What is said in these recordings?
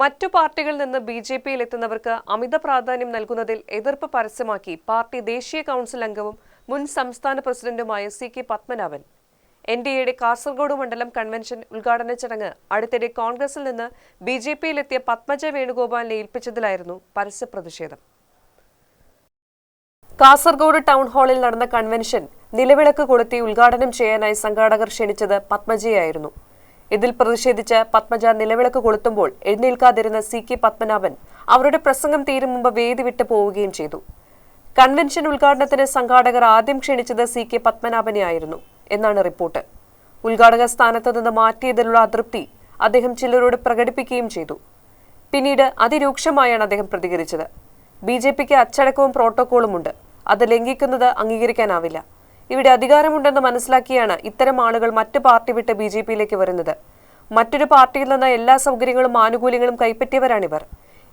മറ്റു പാർട്ടികളിൽ നിന്ന് ബി ജെ പിയിൽ എത്തുന്നവർക്ക് അമിത പ്രാധാന്യം നൽകുന്നതിൽ എതിർപ്പ് പരസ്യമാക്കി പാർട്ടി ദേശീയ കൗൺസിൽ അംഗവും മുൻ സംസ്ഥാന പ്രസിഡന്റുമായ C K Padmanabhan. N D എയുടെ കാസർഗോഡ് മണ്ഡലം കൺവെൻഷൻ ഉദ്ഘാടന ചടങ്ങ് അടുത്തിടെ കോൺഗ്രസിൽ നിന്ന് ബി ജെ പിയിലെത്തിയ പത്മജ വേണുഗോപാലിനെ ഏൽപ്പിച്ചതിലായിരുന്നു പരസ്യ പ്രതിഷേധം. കാസർഗോഡ് ടൗൺ ഹാളിൽ നടന്ന കൺവെൻഷൻ നിലവിളക്ക് കൊളുത്തി ഉദ്ഘാടനം ചെയ്യാനായി സംഘാടകർ ക്ഷണിച്ചത് പത്മജയായിരുന്നു. ഇതിൽ പ്രതിഷേധിച്ച് പത്മജ നിലവിളക്ക് കൊളുത്തുമ്പോൾ എഴുന്നേൽക്കാതിരുന്ന സി കെ പത്മനാഭൻ അവരുടെ പ്രസംഗം തീരും മുമ്പ് വേദി വിട്ടു പോവുകയും ചെയ്തു. കൺവെൻഷൻ ഉദ്ഘാടനത്തിന് സംഘാടകർ ആദ്യം ക്ഷണിച്ചത് സി കെ പത്മനാഭനെ ആയിരുന്നു എന്നാണ് റിപ്പോർട്ട്. ഉദ്ഘാടക സ്ഥാനത്ത് നിന്ന് മാറ്റിയതിലുള്ള അതൃപ്തി അദ്ദേഹം ചിലരോട് പ്രകടിപ്പിക്കുകയും ചെയ്തു. പിന്നീട് അതിരൂക്ഷമായാണ് അദ്ദേഹം പ്രതികരിച്ചത്. ബി ജെ പിക്ക് അച്ചടക്കവും പ്രോട്ടോക്കോളും ഉണ്ട്. അത് ലംഘിക്കുന്നത് അംഗീകരിക്കാനാവില്ല. ഇവിടെ അധികാരമുണ്ടെന്ന് മനസ്സിലാക്കിയാണ് ഇത്തരം ആളുകൾ മറ്റു പാർട്ടി വിട്ട് ബി ജെ പിയിലേക്ക് വരുന്നത്. മറ്റൊരു പാർട്ടിയിൽ നിന്ന് എല്ലാ സൗകര്യങ്ങളും ആനുകൂല്യങ്ങളും കൈപ്പറ്റിയവരാണിവർ.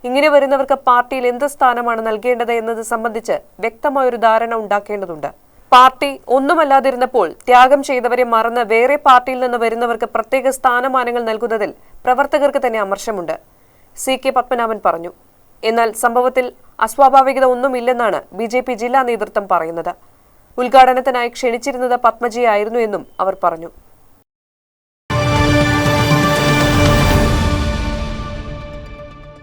ഇങ്ങനെ വരുന്നവർക്ക് പാർട്ടിയിൽ എന്ത് സ്ഥാനമാണ് നൽകേണ്ടത് എന്നത് സംബന്ധിച്ച് വ്യക്തമായൊരു ധാരണ ഉണ്ടാക്കേണ്ടതുണ്ട്. പാർട്ടി ഒന്നുമല്ലാതിരുന്നപ്പോൾ ത്യാഗം ചെയ്തവരെ മറന്ന് വേറെ പാർട്ടിയിൽ നിന്ന് വരുന്നവർക്ക് പ്രത്യേക സ്ഥാനമാനങ്ങൾ നൽകുന്നതിൽ പ്രവർത്തകർക്ക് തന്നെ അമർഷമുണ്ട് സി കെ പത്മനാഭൻ പറഞ്ഞു. എന്നാൽ സംഭവത്തിൽ അസ്വാഭാവികത ഒന്നുമില്ലെന്നാണ് ബി ജെ പി ജില്ലാ നേതൃത്വം പറയുന്നത്. ഉദ്ഘാടനത്തിനായി ക്ഷണിച്ചിരുന്നത് പത്മജിയായിരുന്നു എന്നും അവർ പറഞ്ഞു